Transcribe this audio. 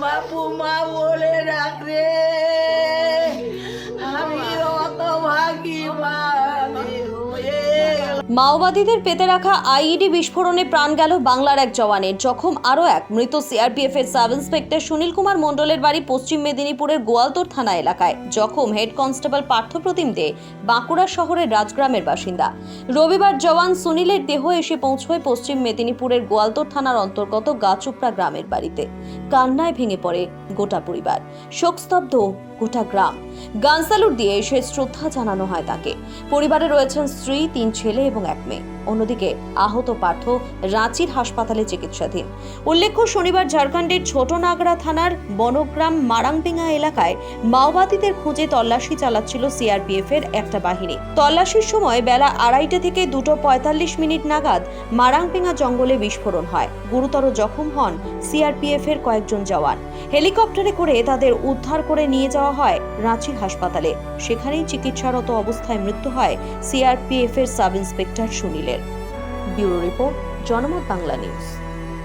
બાપુ માં બોલે રાખ মাওবাদীদের পেতে রাখা আইইডি বিস্ফোরণে প্রাণ গেল বাংলার এক জওয়ানের। জখম আরও এক। মৃত সিআরপিএফ এর সাব ইন্সপেক্টর সুনীল কুমার মণ্ডলের বাড়ি পশ্চিম মেদিনীপুরের গোয়ালতোর থানা এলাকায়। জখম হেড কনস্টেবল পার্থপ্রতিম দে, বাঁকুড়া শহরের রাজগ্রামের বাসিন্দা। রবিবার জওয়ান সুনীলের দেহ এসে পৌঁছয় পশ্চিম মেদিনীপুরের গোয়ালতোর থানার অন্তর্গত গাচুপড়া গ্রামের বাড়িতে। কান্নায় ভেঙে পড়ে গোটা পরিবার। শোকস্তব্ধ গোটা গ্রাম। গান দিয়ে এসে শ্রদ্ধা জানানো হয় তাকে। পরিবারে রয়েছেন স্ত্রী, তিন ছেলে এবং এক মেয়ে অন্যদিকে আহত পার্থ রাঁচির হাসপাতালে চিকিৎসাধীন। উল্লেখ্য, শনিবার ঝাড়খণ্ডের ছোট নাগরা থানার বনগ্রাম মারাংপিঙা এলাকায় মাওবাদীদের খুঁজে তল্লাশি চালাচ্ছিল সিআরপিএফ এর একটা বাহিনী। তল্লাশির সময় বেলা আড়াইটা থেকে দুটো পঁয়তাল্লিশ মিনিট নাগাদ মারাংপিঙা জঙ্গলে বিস্ফোরণ হয়। গুরুতর জখম হন সিআরপিএফ এর কয়েকজন জওয়ান। হেলিকপ্টারে করে তাদের উদ্ধার করে নিয়ে যাওয়া হয় রাঁচি হাসপাতালে। সেখানেই চিকিৎসারত অবস্থায় মৃত্যু হয় সিআরপিএফ এর sub inspector সুনীলের। Bureau report Janamat Bangla news.